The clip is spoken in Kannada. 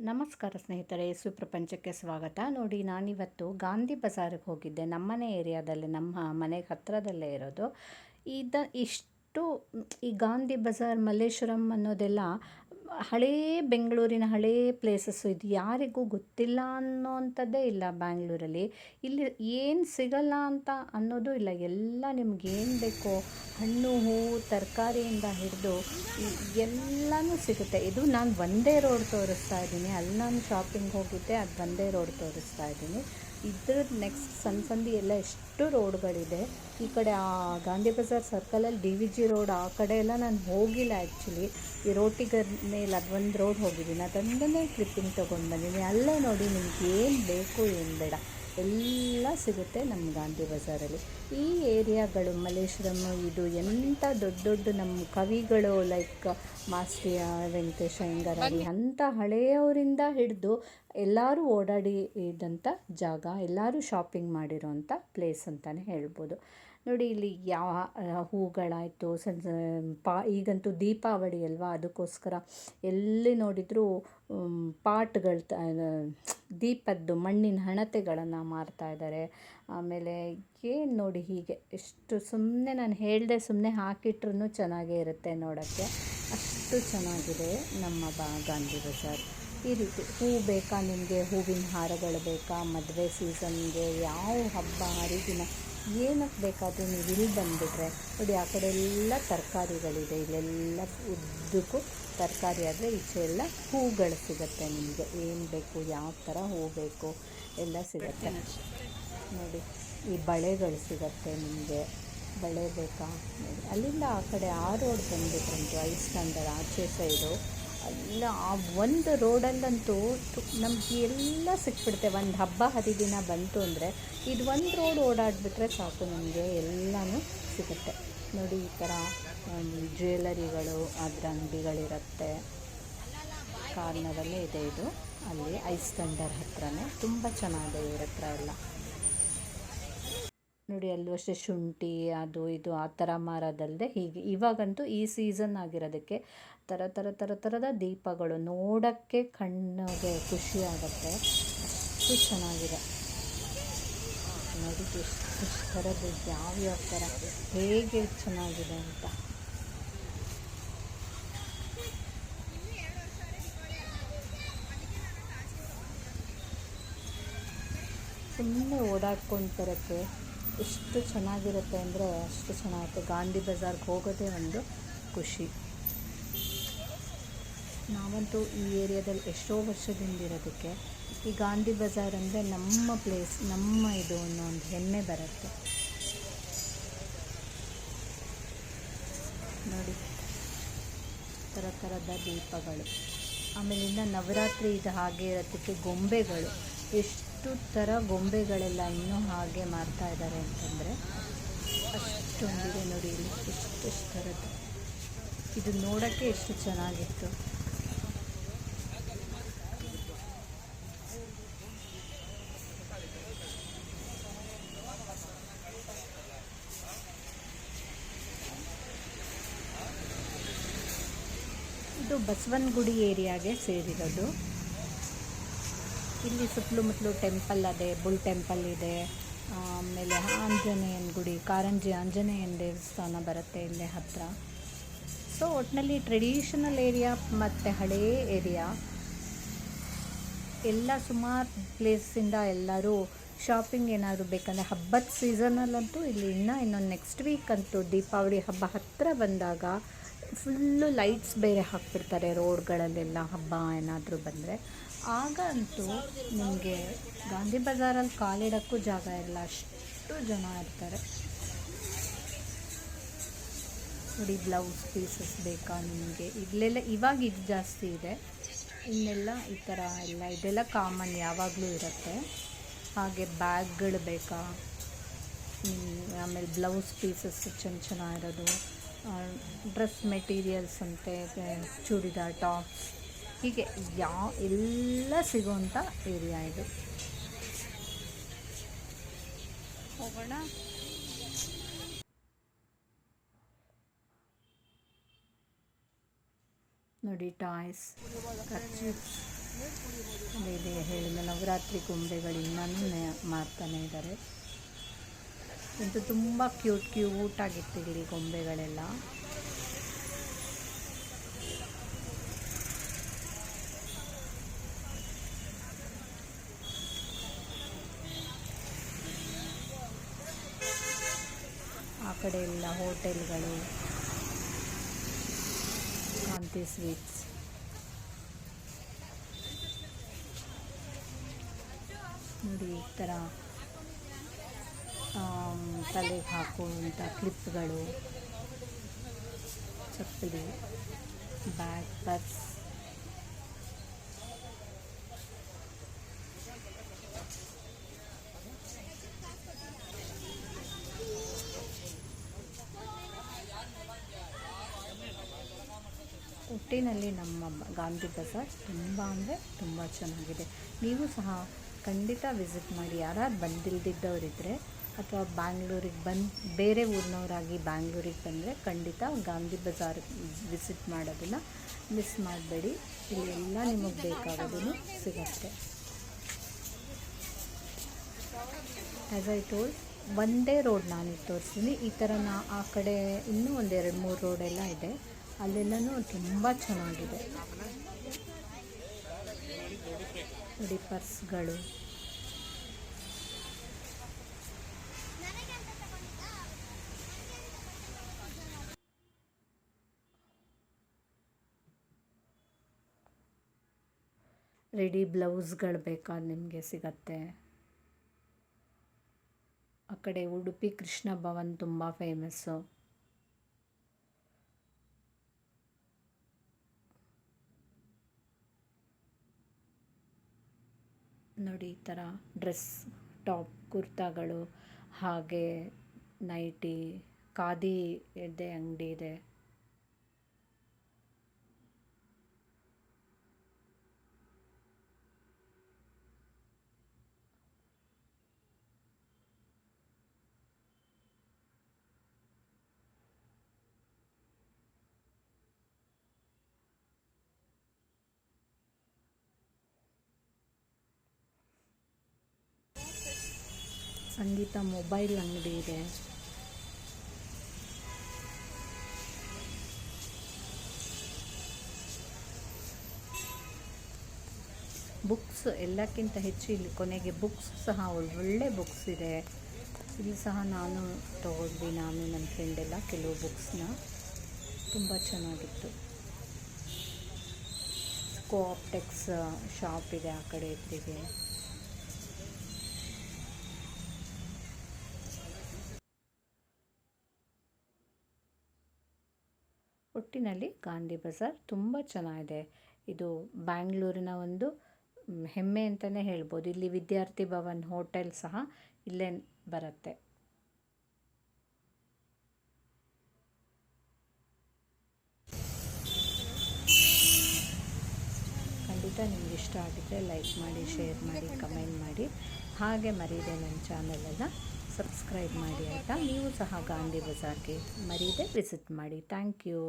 ನಮಸ್ಕಾರ ಸ್ನೇಹಿತರೆ, ಸುಪ್ರಪಂಚಕ್ಕೆ ಸ್ವಾಗತ. ನೋಡಿ, ನಾನಿವತ್ತು ಗಾಂಧಿ ಬಜಾರಿಗೆ ಹೋಗಿದ್ದೆ. ನಮ್ಮನೆ ಏರಿಯಾದಲ್ಲಿ, ನಮ್ಮ ಮನೆ ಹತ್ತಿರದಲ್ಲೇ ಇರೋದು. ಇದ, ಇಷ್ಟು ಈ ಗಾಂಧಿ ಬಜಾರ್, ಮಲ್ಲೇಶ್ವರಂ ಅನ್ನೋದೆಲ್ಲ ಹಳೇ ಬೆಂಗಳೂರಿನ ಹಳೇ ಪ್ಲೇಸಸ್ಸು ಇದು ಯಾರಿಗೂ ಗೊತ್ತಿಲ್ಲ ಅನ್ನೋವಂಥದ್ದೇ ಇಲ್ಲ ಬ್ಯಾಂಗ್ಳೂರಲ್ಲಿ. ಇಲ್ಲಿ ಏನು ಸಿಗಲ್ಲ ಅಂತ ಅನ್ನೋದು ಇಲ್ಲ. ಎಲ್ಲ ನಿಮ್ಗೆ ಏನು ಬೇಕೋ ಹಣ್ಣು ಹೂವು ತರಕಾರಿಯಿಂದ ಹಿಡಿದು ಎಲ್ಲನೂ ಸಿಗುತ್ತೆ. ಇದು ನಾನು ಒಂದೇ ರೋಡ್ ತೋರಿಸ್ತಾ ಇದ್ದೀನಿ. ಅಲ್ಲಿ ನಾನು ಶಾಪಿಂಗ್ ಹೋಗಿದ್ದೆ, ಅದು ಒಂದೇ ರೋಡ್ ತೋರಿಸ್ತಾ ಇದ್ದೀನಿ. ಇದ್ರದ್ದು ನೆಕ್ಸ್ಟ್ ಸಣ್ಣ ಸಂದಿ ಎಲ್ಲ ಎಷ್ಟು ರೋಡ್ಗಳಿದೆ. ಈ ಕಡೆ ಆ ಗಾಂಧಿ ಬಜಾರ್ ಸರ್ಕಲಲ್ಲಿ ಡಿ ವಿ ಜಿ ರೋಡ್ ಆ ಕಡೆ ಎಲ್ಲ ನಾನು ಹೋಗಿಲ್ಲ ಆ್ಯಕ್ಚುಲಿ ಈ ರೋಟಿಗರ್ ಮೇಲೆ ಅದೊಂದು ರೋಡ್ ಹೋಗಿದ್ದೀನಿ. ಅದೊಂದನ್ನೇ ಟ್ರಿಪ್ಪಿಂಗ್ ತೊಗೊಂಡು ಬಂದಿದ್ದೀನಿ. ಅಲ್ಲೇ ನೋಡಿ ನಿಮ್ಗೆ ಏನು ಬೇಕು ಏನು ಬೇಡ. ಎಲ್ಲ ಸಿಗುತ್ತೆ ನಮ್ಮ ಗಾಂಧಿ ಬಜಾರಲ್ಲಿ. ಈ ಏರಿಯಾಗಳು, ಮಲ್ಲೇಶ್ವರಂ, ಇದು ಎಂಥ ದೊಡ್ಡ ದೊಡ್ಡ ನಮ್ಮ ಕವಿಗಳು ಲೈಕ್ ಮಾಸ್ತಿಯ ವೆಂಕಟೇಶ ಅಯ್ಯಂಗಾರಡಿ ಅಂಥ ಹಳೆಯವರಿಂದ ಹಿಡಿದು ಎಲ್ಲರೂ ಓಡಾಡಿ ಇದ್ದಂಥ ಜಾಗ, ಎಲ್ಲರೂ ಶಾಪಿಂಗ್ ಮಾಡಿರೋಂಥ ಪ್ಲೇಸ್ ಅಂತಲೇ ಹೇಳ್ಬೋದು. ನೋಡಿ ಇಲ್ಲಿ ಯಾವ ಹೂಗಳಾಯಿತು, ಸಣ್ಣ ಪಾ, ಈಗಂತೂ ದೀಪಾವಳಿ ಅಲ್ವಾ? ಅದಕ್ಕೋಸ್ಕರ ಎಲ್ಲಿ ನೋಡಿದರೂ ಪಾಟ್ಗಳು ತ ದೀಪದ್ದು ಮಣ್ಣಿನ ಹಣತೆಗಳನ್ನು ಮಾರ್ತಾ ಇದ್ದಾರೆ ಆಮೇಲೆ ಏನು ನೋಡಿ ಹೀಗೆ, ಎಷ್ಟು ಸುಮ್ಮನೆ ನಾನು ಹೇಳಿದೆ ಸುಮ್ಮನೆ ಹಾಕಿಟ್ರೂ ಚೆನ್ನಾಗೇ ಇರುತ್ತೆ ನೋಡೋಕ್ಕೆ. ಅಷ್ಟು ಚೆನ್ನಾಗಿದೆ ನಮ್ಮ ಬಾ ಗಾಂಧಿ ಬಜಾರ್. ಈ ರೀತಿ ಹೂ ಬೇಕಾ, ನಿಮಗೆ ಹೂವಿನ ಹಾರಗಳು ಬೇಕಾ, ಮದುವೆ ಸೀಸನ್ಗೆ ಯಾವ ಹಬ್ಬ ಹರಿದಿನ ಏನಕ್ಕೆ ಬೇಕಾದರೂ ನೀವು ಇಲ್ಲಿ ಬಂದುಬಿಟ್ರೆ, ನೋಡಿ ಆ ಕಡೆ ಎಲ್ಲ ತರಕಾರಿಗಳಿದೆ, ಇಲ್ಲೆಲ್ಲ ಉದ್ದಕ್ಕೂ ತರಕಾರಿ ಆದರೆ ಈಚೆ ಎಲ್ಲ ಹೂಗಳು ಸಿಗುತ್ತೆ ನಿಮಗೆ. ಏನು ಬೇಕು, ಯಾವ ಥರ ಹೂ ಬೇಕು, ಎಲ್ಲ ಸಿಗುತ್ತೆ. ನೋಡಿ, ಈ ಬಳೆಗಳು ಸಿಗುತ್ತೆ ನಿಮಗೆ. ಬಳೆ ಬೇಕಾ? ನೋಡಿ, ಅಲ್ಲಿಂದ ಆ ಕಡೆ ಆ ರೋಡ್ ಬಂದುಬಿಟ್ರೆ ಐಸ್ ಸ್ಟ್ಯಾಂಡರ್ಡ್ ಆಚೆ ಸೈಡು ಅಲ್ಲ, ಆ ಒಂದು ರೋಡಲ್ಲಂತೂ ನಮ್ಗೆ ಎಲ್ಲ ಸಿಕ್ಬಿಡುತ್ತೆ. ಒಂದು ಹಬ್ಬ ಹರಿದಿನ ಬಂತು ಅಂದರೆ ಇದು ಒಂದು ರೋಡ್ ಓಡಾಡಿಬಿಟ್ರೆ ಸಾಕು ನಮಗೆ, ಎಲ್ಲನೂ ಸಿಗುತ್ತೆ. ನೋಡಿ, ಈ ಥರ ಜ್ಯುವೆಲರಿಗಳು, ಅದರ ಅಂಗಡಿಗಳಿರುತ್ತೆ. ಕಾರ್ನರಲ್ಲೇ ಇದೆ ಇದು. ಅಲ್ಲಿ ಐಸ್ ತಂಡರ್ ಹತ್ರನೇ. ತುಂಬ ಚೆನ್ನಾಗಿದೆ ಇವ್ರ ಹತ್ರ ಎಲ್ಲ. ನೋಡಿ ಅಲ್ಲೂ ಅಷ್ಟೇ ಶುಂಠಿ, ಅದು ಇದು ಆ ಥರ ಮಾರೋದಲ್ಲದೆ ಹೀಗೆ. ಇವಾಗಂತೂ ಈ ಸೀಸನ್ ಆಗಿರೋದಕ್ಕೆ ಥರ ಥರ ಥರ, ಥರದ ದೀಪಗಳು ನೋಡೋಕ್ಕೆ ಕಣ್ಣಿಗೆ ಖುಷಿ ಆಗುತ್ತೆ. ಅಷ್ಟು ಚೆನ್ನಾಗಿದೆ. ನೋಡಿ ಎಷ್ಟು ಥರದ್ದು ಯಾವ್ಯಾವ ಥರ, ಹೇಗೆ ಚೆನ್ನಾಗಿದೆ ಅಂತ. ಸುಮ್ಮನೆ ಓಡಾಡ್ಕೊಂಡು ಬರೋಕ್ಕೆ ಎಷ್ಟು ಚೆನ್ನಾಗಿರುತ್ತೆ ಅಂದರೆ ಅಷ್ಟು ಚೆನ್ನಾಗಿರುತ್ತೆ ಗಾಂಧಿ ಬಜಾರ್ಗೆ ಹೋಗೋದೇ ಒಂದು ಖುಷಿ. ನಾವಂತೂ ಈ ಏರಿಯಾದಲ್ಲಿ ಎಷ್ಟೋ ವರ್ಷದಿಂದ ಇರೋದಕ್ಕೆ ಈ ಗಾಂಧಿ ಬಜಾರ್ ಅಂದರೆ ನಮ್ಮ ಪ್ಲೇಸ್ ನಮ್ಮ ಇದು ಅನ್ನೋ ಒಂದು ಹೆಮ್ಮೆ ಬರುತ್ತೆ. ನೋಡಿ, ಥರ ಥರದ ದೀಪಗಳು. ಆಮೇಲಿಂದ ನವರಾತ್ರಿ ಇದು ಹಾಗೆ ಇರೋದಕ್ಕೆ ಗೊಂಬೆಗಳು. ಎಷ್ಟು ಥರ ಗೊಂಬೆಗಳೆಲ್ಲ ಇನ್ನೂ ಹಾಗೆ ಮಾಡ್ತಾ ಇದ್ದಾರೆ ಅಂತಂದರೆ ಅಷ್ಟೊಂದಿದೆ ನೋಡಿ ಇಲ್ಲಿ ಎಷ್ಟೆಷ್ಟು ಇದು ನೋಡೋಕ್ಕೆ ಎಷ್ಟು ಚೆನ್ನಾಗಿತ್ತು. ಇದು ಬಸವನಗುಡಿ ಏರಿಯಾಗೆ ಸೇರಿರೋದು. ಇಲ್ಲಿ ಸುತ್ತಲೂ ಮುತ್ತಲು ಟೆಂಪಲ್ ಅದೇ, ಬುಲ್ ಟೆಂಪಲ್ ಇದೆ. ಆಮೇಲೆ ಆಂಜನೇಯನ ಗುಡಿ, ಕಾರಂಜಿ ಆಂಜನೇಯನ ದೇವಸ್ಥಾನ ಬರುತ್ತೆ ಇಲ್ಲಿ ಹತ್ತಿರ ಸೊ ಒಟ್ಟಿನಲ್ಲಿ ಟ್ರೆಡಿಷನಲ್ ಏರಿಯಾ ಮತ್ತು ಹಳೇ ಏರಿಯಾ ಎಲ್ಲ ಸುಮಾರು ಪ್ಲೇಸಿಂದ ಎಲ್ಲರೂ ಶಾಪಿಂಗ್ ಏನಾದರೂ ಬೇಕಂದರೆ ಹಬ್ಬದ ಸೀಸನಲ್ಲಂತೂ ಇಲ್ಲಿ ಇನ್ನೂ ಇನ್ನೊಂದು ನೆಕ್ಸ್ಟ್ ವೀಕ್ ಅಂತೂ ದೀಪಾವಳಿ ಹಬ್ಬ ಹತ್ತಿರ ಬಂದಾಗ ಫುಲ್ಲು ಲೈಟ್ಸ್ ಬೇರೆ ಹಾಕ್ಬಿಡ್ತಾರೆ ರೋಡ್ಗಳಲ್ಲೆಲ್ಲ ಹಬ್ಬ ಏನಾದರೂ ಬಂದರೆ. ಆಗ ಅಂತೂ ನಿಮಗೆ ಗಾಂಧಿ ಬಜಾರಲ್ಲಿ ಕಾಲಿಡೋಕ್ಕೂ ಜಾಗ ಇರಲ್ಲ ಅಷ್ಟು ಜನ ಇರ್ತಾರೆ. ನೋಡಿ, ಬ್ಲೌಸ್ ಪೀಸಸ್ ಬೇಕಾ ನಿಮಗೆ? ಇಲ್ಲೆಲ್ಲ ಇವಾಗ ಇದು ಜಾಸ್ತಿ ಇದೆ. ಇನ್ನೆಲ್ಲ ಈ ಥರ ಎಲ್ಲ ಇದೆಲ್ಲ ಕಾಮನ್ ಯಾವಾಗಲೂ ಇರುತ್ತೆ. ಹಾಗೆ ಬ್ಯಾಗ್ಗಳು ಬೇಕಾ? ಆಮೇಲೆ ಬ್ಲೌಸ್ ಪೀಸಸ್ ಚೆನ್ನ ಚೆನ್ನಾಗಿರೋದು ಡ್ರೆಸ್ ಮೆಟೀರಿಯಲ್ಸ್ ಅಂತೆ, ಚೂಡಿದಾರ್ ಟಾಪ್ಸ್. ಹೀಗೆ ಯಾವ ಎಲ್ಲ ಸಿಗೋವಂಥ ಏರಿಯಾ ಇದು. ಹೋಗೋಣ. ನೋಡಿ ಟಾಯ್ಸ್ ಇದೆ ಹೇಳಿದ ನವರಾತ್ರಿ ಗೊಂಬೆಗಳು ಇನ್ನೂ ಮಾರ್ತಾನೆ ಇದ್ದಾರೆ. ಇದು ತುಂಬ ಕ್ಯೂಟ್ ಕ್ಯೂಟ್ ಆಗಿತ್ತು ಇಲ್ಲಿ ಗೊಂಬೆಗಳೆಲ್ಲ ಕಡೆ ಎಲ್ಲ ಹೋಟೆಲ್ಗಳು ಕಾಂತಿ ಸ್ವೀಟ್ಸ್. ನೋಡಿ ಈ ಥರ ತಲೆಗೆ ಹಾಕುವಂಥ ಕ್ಲಿಪ್ಗಳು. ಚಪ್ಪಲಿ ಬ್ಯಾಗ್ ಪರ್ಸ್. ಒಟ್ಟಿನಲ್ಲಿ ನಮ್ಮ ಗಾಂಧಿ ಬಜಾರ್ ತುಂಬ ಅಂದರೆ ತುಂಬ ಚೆನ್ನಾಗಿದೆ. ನೀವು ಸಹ ಖಂಡಿತ ವಿಸಿಟ್ ಮಾಡಿ. ಯಾರಾದ್ರು ಬಂದಿಲ್ದಿದ್ದವರಿದ್ದರೆ ಅಥವಾ ಬ್ಯಾಂಗ್ಳೂರಿಗೆ ಬಂದು, ಬೇರೆ ಊರಿನವರಾಗಿ ಬ್ಯಾಂಗ್ಳೂರಿಗೆ ಬಂದರೆ ಖಂಡಿತ ಗಾಂಧಿ ಬಜಾರ್ ವಿಸಿಟ್ ಮಾಡೋದನ್ನು ಮಿಸ್ ಮಾಡಬೇಡಿ. ಇಲ್ಲಿ ಎಲ್ಲ ನಿಮಗೆ ಬೇಕಾಗೋದೂ ಸಿಗುತ್ತೆ. ಆ್ಯಸ್ ಐ ಟೋಲ್ ಒಂದೇ ರೋಡ್ ನಾನು ತೋರಿಸ್ತೀನಿ. ಈ ಥರ ನಾ ಆ ಕಡೆ ಇನ್ನೂ ಒಂದೆರಡು ಮೂರು ರೋಡೆಲ್ಲ ಇದೆ. ಅಲ್ಲೆಲ್ಲನೂ ತುಂಬ ಚೆನ್ನಾಗಿದೆ. ನೋಡಿ ಪರ್ಸ್ಗಳು. ರೆಡಿ ಬ್ಲೌಸ್ಗಳು ಬೇಕಾದ್ರೆ ನಿಮಗೆ ಸಿಗತ್ತೆ? ಆ ಕಡೆ ಉಡುಪಿ ಕೃಷ್ಣ ಭವನ್ ತುಂಬ ಫೇಮಸ್ಸು. ನೋಡಿ ಈ ಥರ ಡ್ರೆಸ್ ಟಾಪ್ ಕುರ್ತಾಗಳು ಹಾಗೆ ನೈಟಿ ಖಾದಿ ಇದೆ ಅಂಗಡಿ ಇದೆ. ಸಂಗೀತ ಮೊಬೈಲ್ ಅಂಗಡಿ ಇದೆ. ಬುಕ್ಸ್ ಎಲ್ಲಕ್ಕಿಂತ ಹೆಚ್ಚು ಇಲ್ಲಿ ಕೊನೆಗೆ ಬುಕ್ಸ್ ಸಹ ಒಳ್ಳೊಳ್ಳೆ ಬುಕ್ಸ್ ಇದೆ. ಇಲ್ಲಿ ಸಹ ನಾನು ತಗೊಂಡ್ವಿ, ನಾನು ನನ್ನ ಫ್ರೆಂಡ್ ಎಲ್ಲ ಕೆಲವು ಬುಕ್ಸ್ನ ತುಂಬ ಚೆನ್ನಾಗಿತ್ತು. ಕೋಆಪ್ಟೆಕ್ಸ್ ಶಾಪ್ ಇದೆ ಆ ಕಡೆ ಎದುರಿಗೆ ಒಟ್ಟಿನಲ್ಲಿ ಗಾಂಧಿ ಬಜಾರ್ ತುಂಬ ಚೆನ್ನಾಗಿದೆ. ಇದು ಬ್ಯಾಂಗ್ಳೂರಿನ ಒಂದು ಹೆಮ್ಮೆ ಅಂತಲೇ ಹೇಳ್ಬೋದು. ಇಲ್ಲಿ ವಿದ್ಯಾರ್ಥಿ ಭವನ್, ಹೋಟೆಲ್ ಸಹ ಇಲ್ಲೇ ಬರುತ್ತೆ. ಖಂಡಿತ ನಿಮ್ಗೆ ಇಷ್ಟ ಆಗಿದ್ದರೆ ಲೈಕ್ ಮಾಡಿ, ಶೇರ್ ಮಾಡಿ, ಕಮೆಂಟ್ ಮಾಡಿ. ಹಾಗೆ ಮರೀದೆ ನನ್ನ ಚಾನಲನ್ನು ಸಬ್ಸ್ಕ್ರೈಬ್ ಮಾಡಿ ಆಯಿತಾ? ನೀವು ಸಹ ಗಾಂಧಿ ಬಜಾರ್ಗೆ ಮರೀದೆ ವಿಸಿಟ್ ಮಾಡಿ. Thank you.